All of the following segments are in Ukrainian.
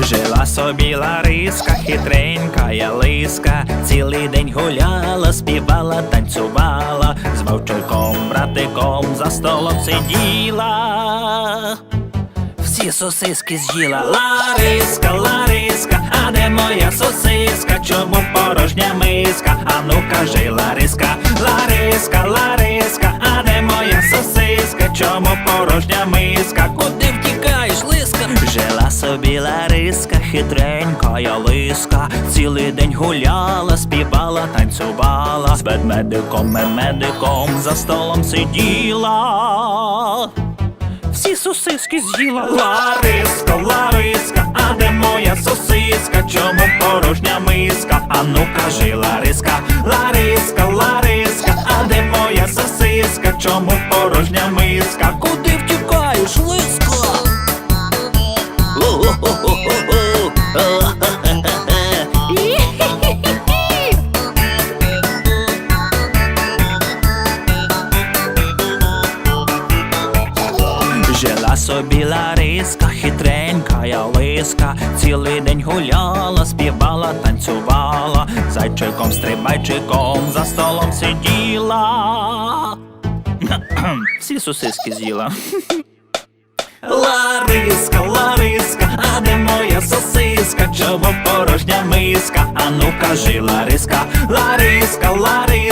Жила собі Лариска, хитренька я лиска, цілий день гуляла, співала, танцювала, з вовчиком, братиком за столом сиділа. Всі сосиски з'їла Лариска, Лариска, а де моя сосиска? Чому порожня миска? А ну кажи, Лариска, Лариска, Лариска, а де моя сосиска? Чому порожня миска? Куди втікаєш, лиска? Жила собі Лариска, хитренька я лиска, цілий день гуляла, співала, танцювала, з ведмедиком, медиком за столом сиділа. Сосиски з'їла Лариска, Лариска, а де моя сосиска? Чому порожня миска? А ну кажи, Лариска, Лариска, собі Лариска, хитренька я лиска, цілий день гуляла, співала, танцювала, зайчиком, стрибайчиком за столом сиділа. Всі сосиски з'їла. Лариска, Лариска, а де моя сосиска? Чому порожня миска? А ну кажи, Лариска, Лариска, Лариска,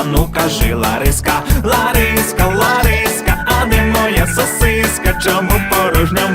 ану кажи Лариска, Лариска, Лариска, а де моя сосиска, чому порожня